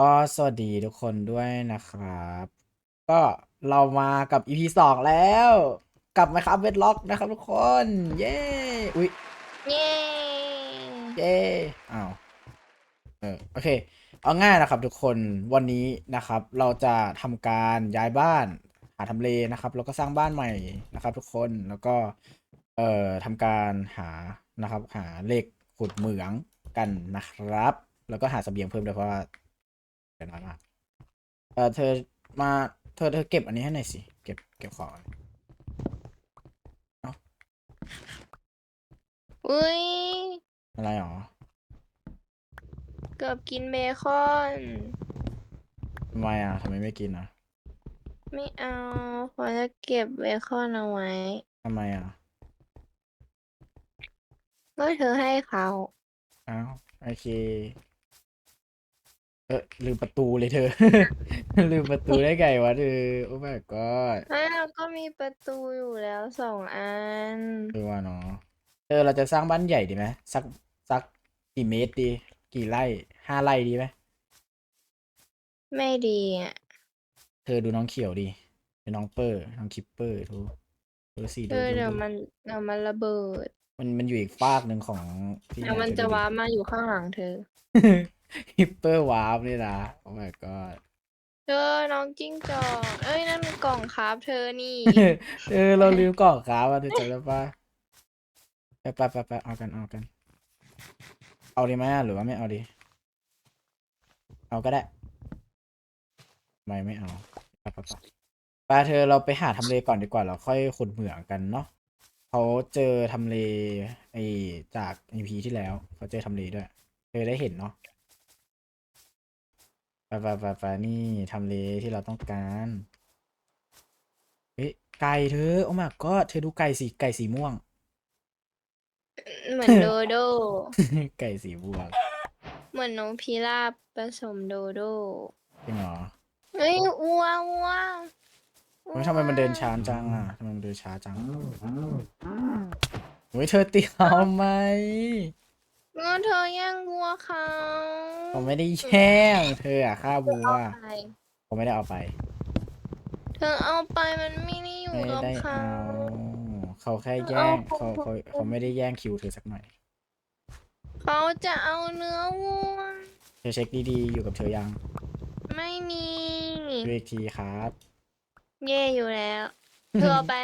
ก็สวัสดีทุกคนด้วยนะครับ ก็เรามากับ EP สองแล้วกลับมาครับเวทล็อกนะครับทุกคน เย้อุ๊ยเย้เย้อ้าวเออโอเค เอาง่ายนะครับทุกคนวันนี้นะครับ เราจะทำการย้ายบ้าน หาทำเลนะครับ แล้วก็สร้างบ้านใหม่นะครับ ทุกคนแล้วก็เอ่อทำการหานะครับ หาเหล็กขุดเหมืองกันนะครับ แล้วก็หาเสบียงเพิ่มด้วยเพราะว่า เดี๋ยวน้อยมาก เออเธอมาเธอเธอเก็บอันนี้ให้หน่อยสิ เก็บเก็บของอุ้ยอะไรหรอ เกือบกินเบคอนทำไมอะทำไมไม่กินอะไม่เอาขอจะเก็บเบคอนเอาไว้ทำไมอะก็เธอให้เขาอ้าวโอเค เออลืมประตูเลยเธอ ลืมประตูได้ไงวะเธอโอ้ my god อ้าวก็มีประตูอยู่แล้วสองอัน เออว่าเนาะเออเราจะสร้างบ้านใหญ่ดีไหมสักสักกี่เมตรดี กี่ไร่ห้าไร่ดีไหมไม่ดีอะ เธอดูน้องเขียวดีดูน้องเปอร์น้องคิปเปอร์ดูดูสิเอดูอดูเดี๋ยวดูมันเดี๋ยวมันระเบิดมันมันอยู่อีกฟากหนึ่งของที่เดี๋ยวมันเธอจะดูดิ ว้าร์ปมาอยู่ข้างหลังเธอ ฮิปเปอร์วาร์ปนี่นะโอ้ my god เธอน้องจิ้งจอกเอ้ยนั่นกล่องคราฟเธอนี่ เออเราลืมกล่องครับอะเธอจำได้ปะไปไปไปไปเอากันเอากัน เอาดีไหมอะหรือว่าไม่เอาดี เอาก็ได้ ไม่ไม่เอาไปไปไปไปเธอเราไปหาทำเลก่อนดีกว่าเราค่อยขุดเหมืองกันเนาะเขาเจอทำเลไอจาก EP ที่แล้วเขาเจอทำเลด้วย เธอได้เห็นเนาะ ไปไปไปไปนี่ทำเลที่เราต้องการเฮ้ยไก่เธอโอ้ my god เธอดูไก่สีไก่สีม่วง เหมือนโดโด ไก่สีม่วงเหมือนน้องพิราบผสมโดโดจริงเหรอเฮ้ยอ้วอ้วเฮ้ยทำไมมันเดินช้าจังอะทำไมมันเดินช้าจังเฮ้ยเธอเตียวไหม งั้นเธอแย่งวัวเขาผมไม่ได้แย่งเธออะฆ่าบัว เอาไปผมไม่ได้เอาไป เธอเอาไปมันไม่ได้อยู่ไม่กับได้เขา เอา เขาแค่แย่งเขา เขาเขาไม่ได้แย่งคิวเธอสักหน่อย เขาจะเอาเนื้อวัว เธอเช็คดีๆ อยู่กับเธอยังไม่มี ดูอีกทีครับ เย่อยู่แล้ว เธอเอาไป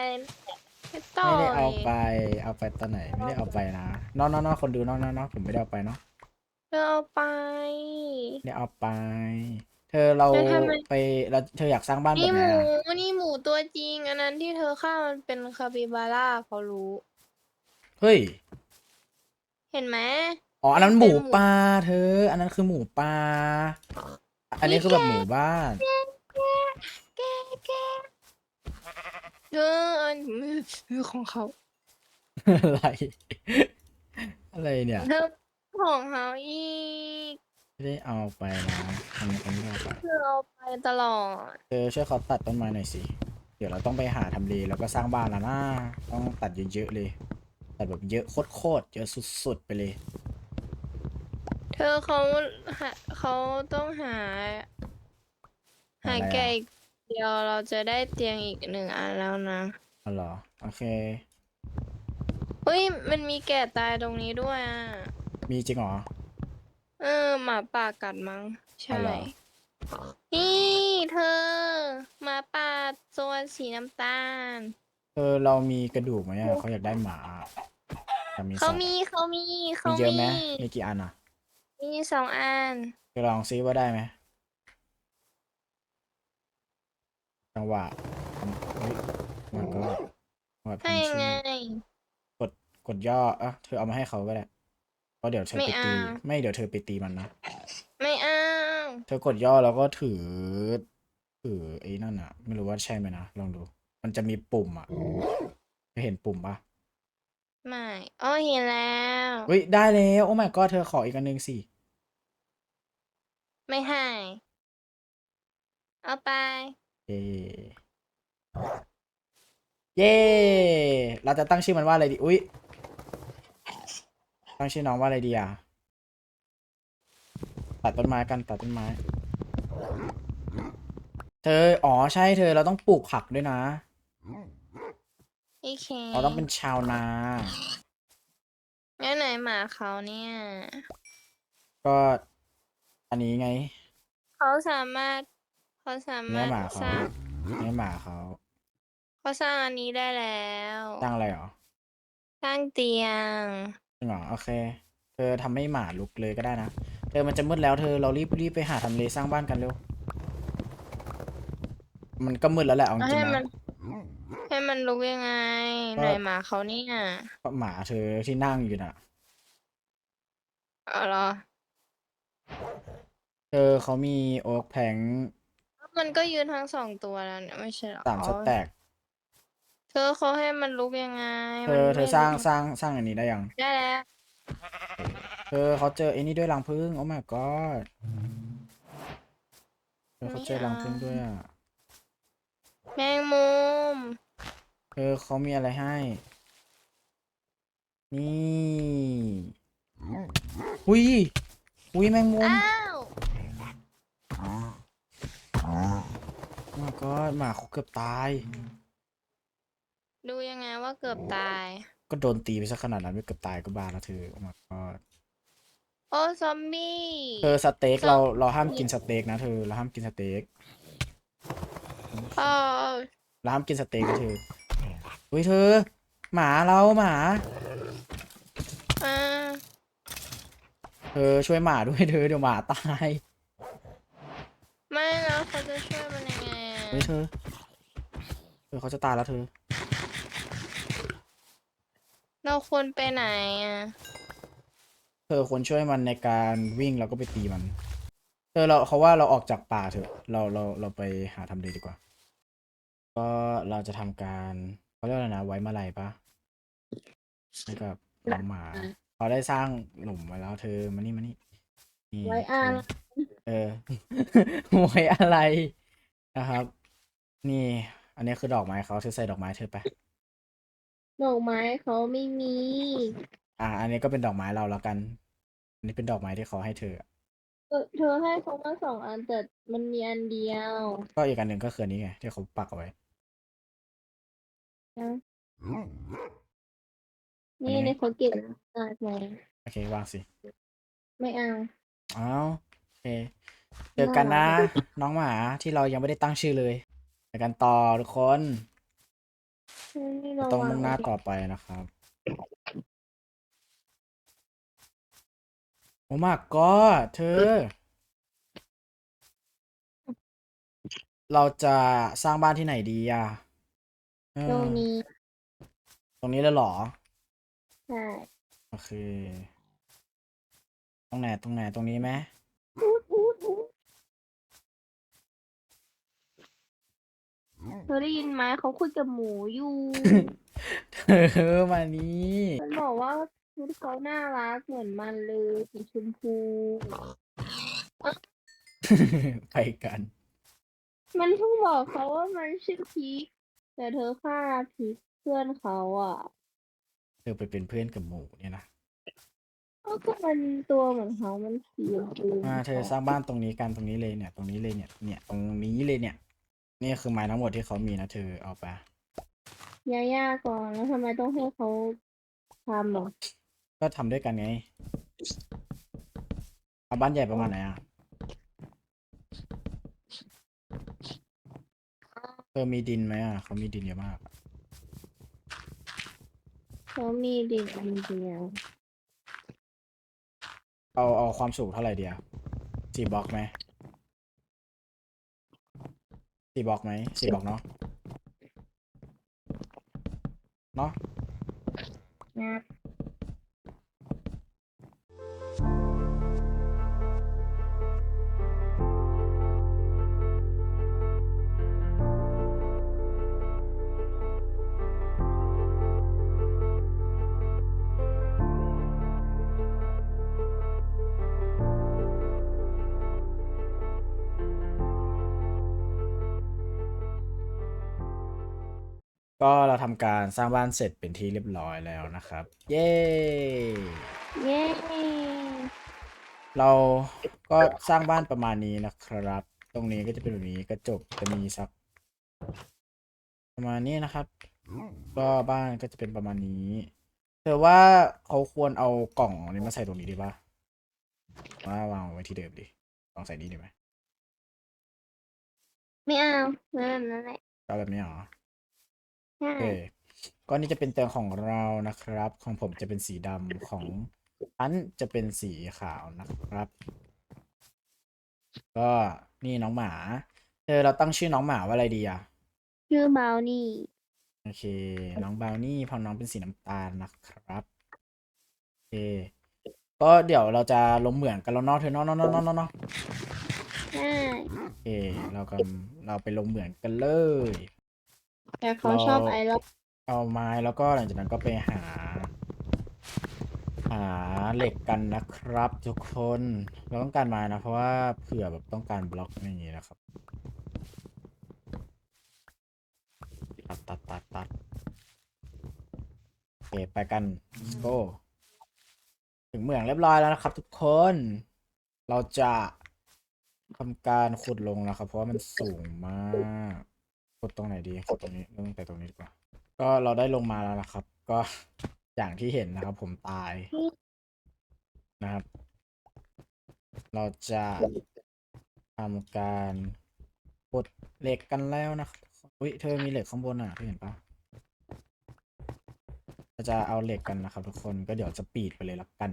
ไม่ต่อไม่ได้เอายไป เอาไปตอนไหน ไม่ได้เอาไปนะน้องน้องน้องคนดูน้องน้องน้องผมไม่ได้เอาไปเนาะเธอเอาไป ไม่ได้เอาไป เธอเราแล้วทำไม ไปเราเธออยากสร้างบ้านแบนี่บหไหนมูอะนี่หมูตัวจริง อันนั้นที่เธอฆ่ามันเป็นคาปิบาร่าเขารู้ เฮ้ย เห็นไหม อ๋อ อันนั้นมันหเป็มูนหมู ป่าเธอ อันนั้นคือหมูป่าอันนี้คือแบบหมู่บ้าน แกแก เธออันมือของเขาอะไร อะไรเนี่ยเธอของเขาอีกไม่ได้เอาไปนะทำไมเขาไม่ได้เอาไปเธอเอาไปตลอด เธอช่วยเขาตัดต้นไม้หน่อยสิ เดี๋ยวเราต้องไปหาทำเลแล้วก็สร้างบ้านแล้วนะต้องตัดเยอะๆเลย ตัดแบบเยอะโคตรๆเยอะสุดๆไปเลย เธอเขาหาเขาต้องหา หาหาอะไรแก่อะอีก เดียวเราจะได้เตียงอีกหนึ่งอันแล้วนะ อ๋อเหรอ โอเค เฮ้ย มันมีแก่ตายตรงนี้ด้วยอะ มีจริงเหรอ เออ หมาป่ากัดมั้งอ๋อใช่เหรอ นี่เธอ หมาป่าตัวสีน้ำตาล เออเรามีกระดูกไหมอะเขาอยากได้หมาแต่มีเขาสัตว์มีเขามีเขามีเยอะไหมมีมีกี่อันอะ มีสองอันไปลองซิว่าได้ไหม จังหวะทำเฮ้ยมันก็จังหวะให้พิมพ์ไงชื่อกดกดย่ออะเธอเอามาให้เขาก็ได้เพราะเดี๋ยวเธอไม่ไปตีเอา ไม่เดี๋ยวเธอไปตีมันนะ ไม่เอาเธอกดย่อแล้วก็ถือ ถือไอ้นั่นอะ ไม่รู้ว่าใช่ไหมนะ ลองดู มันจะมีปุ่มอะเธอเห็นปุ่มปะไม่อ๋อเห็นแล้ว เฮ้ย ได้แล้ว โอ้ my god เธอขออีกอันหนึงสิ ไม่ให้ เอาไป เย้เย้ เราจะตั้งชื่อมันว่าอะไรดี อุ้ย ตั้งชื่อน้องว่าอะไรดีอะ ตัดต้นไม้กัน ตัดต้นไม้ เธอ อ๋อ ใช่ เธอ เราต้องปลูกผักด้วยนะโอเคเราต้องเป็นชาวนางั้นไหนหมาเขาเนี่ย ก็ อันนี้ไง เขาสามารถ เขาสาเนื้มาอรถหมาเขาสร้างเนื้อหมาเขาเขาสร้างอันนี้ได้แล้วสร้างอะไรหรอสร้างเตียง จริงเหรอโอเค เธอทำให้หมาลุกเลยก็ได้นะ เธอมันจะมืดแล้วเธอเรารีบรีบไปหาทำเลสร้างบ้านกันเร็ว มันก็มืดแล้วแหละเอาจเอาริให้งๆมันะ น ให้มันลุกยังไงก็ ไหนหมาเขาเนี่ยก็หมาเธอที่นั่งอยู่น่ะ เอาเหรอ เธอเขามีโอ๊กแผง มันก็ยืนทั้งสองตัวแล้วเนี่ยไม่ใช่เหรอสามสแต็กเธอเขาให้มันลุกยังไงเธมันอไม่เธอสร้างลุกสร้างสร้างอันนี้ได้ยัง ได้แล้ว เธอเขาเจอไอ้นี่ด้วยรังผึ้งโอ้ my god เธอเขาเจอรังผึ้งด้วยอะ แมงมุม เธอเขามีอะไรให้ นี่อุ้ยอุ้ยแมงมุม อ้าว โอ้ my god หมาเขาเกือบตาย ดูยังไงว่าเกือบตาย ก็โดนตีไปซะขนาดนั้นไม่เกือบตายก็บ้าแล้วเธอโอ้ my god โอ้ซอมบี้เธอสเต็กซอมเราเราห้ามกินสเต็กนะเธอเราห้ามกินสเต็กเออเราห้ามกินสเต็กนะเธออุ้ยเธอ หมาเราหมาอ่าเธอช่วยหมาด้วยเธอเดี๋ยวหมาตาย ไม่แล้วเขาจะช่วยมันยังไงอะเฮ้ยเธอเธอเขาจะตายแล้วเธอ เราควรไปไหนอะ เธอควรช่วยมันในการวิ่งแล้วก็ไปตีมัน เธอเราเขาว่าเราออกจากป่าเถอะ เราเราเราไปหาทำเลดีกว่า ก็เราจะทำการเขาเรียกอะไรนะไว้มาลัยปะให้กับน้องหมา เขาได้สร้างหลุมไว้แล้วเธอมานี่มานี่นี่ไว้อ่านเอ อไว้อะไรนะครับ นี่ อันนี้คือดอกไม้เขาเธอใส่ดอกไม้เธอไป ดอกไม้เขาไม่มี อ่า อันนี้ก็เป็นดอกไม้เราแล้วกัน อันนี้เป็นดอกไม้ที่เขาให้เธอเออเธอให้เขามาสองอันแต่มันมีอันเดียว ก็อีกอันหนึ่งก็คืออันนี้ไงที่เขาปักเอาไว้นี่อันนี้ในเขาเก็บได้ไหมโอเควางสิ ไม่เอา อ้าวโอ เคเจอกันนะ น้องหมาที่เรายังไม่ได้ตั้งชื่อเลยเจอกันต่อทุกคนนี่เราต้องวางมุ่งหน้าต่อไปนะครับโอ้มากก็เธอ เราจะสร้างบ้านที่ไหนดีอะเออตรงนี้ ตรงนี้เลยเหรอใช่โอเค ตรงไหนตรงไหนตรงนี้ไหม อูดอูดอูดเธอได้ยินไหมเขาคุยกับหมูอยู่ เธอมานี่มันบอกว่าชุดเขาน่ารักเหมือนมันเลยสีชมพู ไปกัน มันเพิ่งบอกเขาว่ามันชื่อพีคแต่เธอฆ่าพีคเพื่อนเขาอะเธอไปเป็นเพื่อนกับหมูเนี่ยนะก็ก็มันตัวเหมือนเขามันสีชมพูอ่าเธอสร้างบ้านตรงนี้กันตรงนี้เลยเนี่ย ตรงนี้เลยเนี่ย เนี่ยตรงนี้เลยเนี่ย นี่คือไม้ทั้งหมดที่เขามีนะเธอเอาไป ยาย่าก่อนแล้วทำไมต้องให้เขาทำอะก็ทำด้วยกันไงเอาบ้านใหญ่ประมาณไหนอะเธอมีดินไหมอะเขามีดินเยอะมาก เขามีเด็กอันเดียวเอาเอาความสูงเท่าไหร่เดียวสี่บล็อกไหม สี่บอกไหมสี่บอกเนาะเนาะนะ ก็เราทำการสร้างบ้านเสร็จเป็นที่เรียบร้อยแล้วนะครับ เย้ เย้เราก็สร้างบ้านประมาณนี้นะครับ ตรงนี้ก็จะเป็นแบบนี้กระจกจะมีสัก ประมาณนี้นะครับ ก็บ้านก็จะเป็นประมาณนี้ เธอว่าเขาควรเอากล่องอันนี้มาใส่ตรงนี้ดีป่ะว่าวางไว้ที่เดิมดิลองใส่นี่ดีไหมไม่เอาเงินนั่นแหละเอาแบบนี้เหรอ ใช่โอเคก็นี่จะเป็นเตียงของเรานะครับ ของผมจะเป็นสีดำของอันจะเป็นสีขาวนะครับ ก็นี่น้องหมาเธอเราตั้งชื่อน้องหมาว่าอะไรดีอะ ชื่อบาวนี่ โอเค น้องบราวนี่เพอน้องเป็นสีน้ำตาลนะครับโอเคก็เดี๋ยวเราจะลงเหมืองกันแล้วเนาะเธอเนาะเนาะเนาะเนาะเนาะเนาะใช่ โอเค เราก็เราไปลงเหมืองกันเลย แต่เขาชอบเราไอรอนเอาไม้แล้วก็หลังจากนั้นก็ไปหา หาเหล็กกันนะครับ ทุกคนเราต้องการไม้นะ เพราะว่าเผื่อแบบต้องการบล็อกอย่างนี้นะครับ ตัดตัดตัดตัดโอเคไปกัน let's go ถึงเหมืองเรียบร้อยแล้วนะครับ ทุกคน เราจะทำการขุดลงนะครับ เพราะว่ามันสูงมาก ขุดตรงไหนดีขุดตรงนี้เริ่มแต่ตรงนี้ดีกว่า ก็เราได้ลงมาแล้วนะครับ ก็อย่างที่เห็นนะครับ ผมตายนะครับ เราจะทำการขุดเหล็กกันแล้วนะครับอุ้ยเธอมีเหล็กข้างบนอะเธอเห็นปะเราจะเอาเหล็กกันนะครับ ทุกคนก็เดี๋ยวจะปีดไปเลยละกัน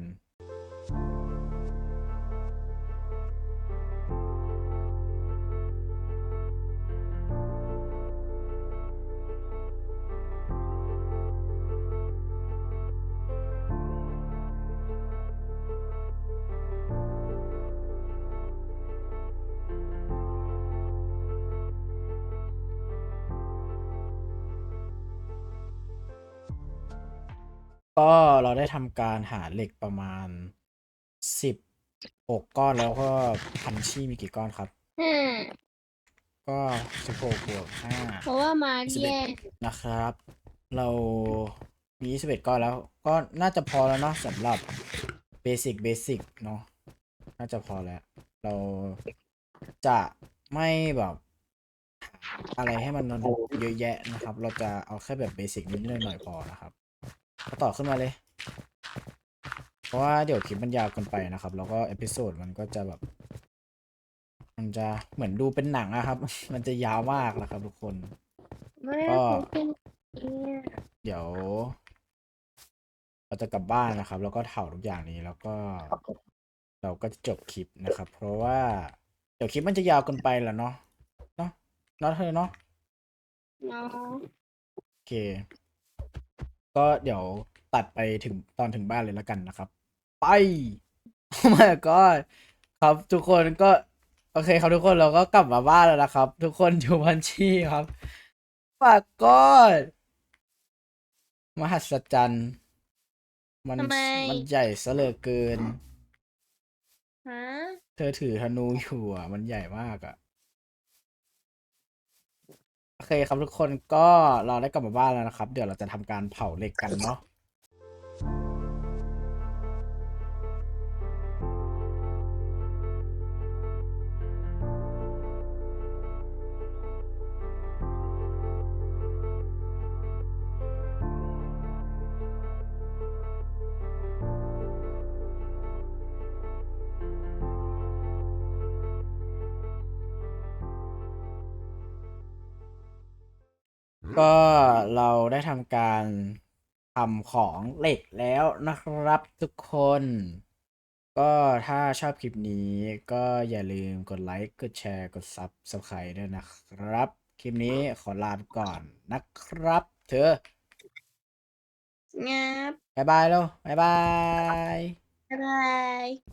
ก็เราได้ทำการหาเหล็กประมาณสิบหกก้อนแล้วก็พันชี่มีกี่ก้อนครับ ห้าก็สิบหกบวกห้าเพราะว่ามาร์คสิบแยเอ็ดกนะครับ เรามีสิบเอ็ดก้อนแล้ว ก็น่าจะพอแล้วเนาะสำหรับเบสิกเบสิกเนาะน่าจะพอแล้ว เราจะไม่แบบหาอะไรให้มันเยอะแยะนะครับ เราจะเอาแค่แบบเบสิกนิดหน่อยๆพอนะครับก็ ต่อขึ้นมาเลย เพราะว่าเดี๋ยวคลิปมันยาวเกินไปนะครับ แล้วก็เอพิโซดมันก็จะแบบ มันจะเหมือนดูเป็นหนังอะครับ มันจะยาวมากนะครับ ทุกคนไม่ก็ได้เขาขึ้นเนี่ยเดี๋ยวเราจะกลับบ้านนะครับ แล้วก็เผาทุกอย่างนี้แล้วก็ เราก็จะจบคลิปนะครับ เพราะว่าเดี๋ยวคลิปมันจะยาวเกินไปแล้วเนาะเนาะเนาะเธอเนาะเนาะโอเค ก็เดี๋ยวตัดไปถึงตอนถึงบ้านเลยแล้วกันนะครับ ไปโอ้ my god ครับทุกคนก็โอเคครับทุกคนเราก็กลับมาบ้านแล้วนะครับ ทุกคนอยู่บัญชีครับฝากก้อนมหัศจรรย์ มันทำไม มันใหญ่ซะเหลือเกิน ฮะเธอถือธนูอยู่อะ มันใหญ่มากอะโอ เคครับทุกคนก็เราได้กลับมาบ้านแล้วนะครับ เดี๋ยวเราจะทำการเผาเหล็กกันเนาะ ก็เราได้ทำการทำของเหล็กแล้วนะครับทุกคน ก็ถ้าชอบคลิปนี้ก็อย่าลืมกดไลค์กดแชร์กด Subscribe ด้วยนะครับ คลิปนี้ขอลาไปก่อนนะครับ เธองับบ๊ายบายแล้วบ๊ายบาย บ๊ายบาย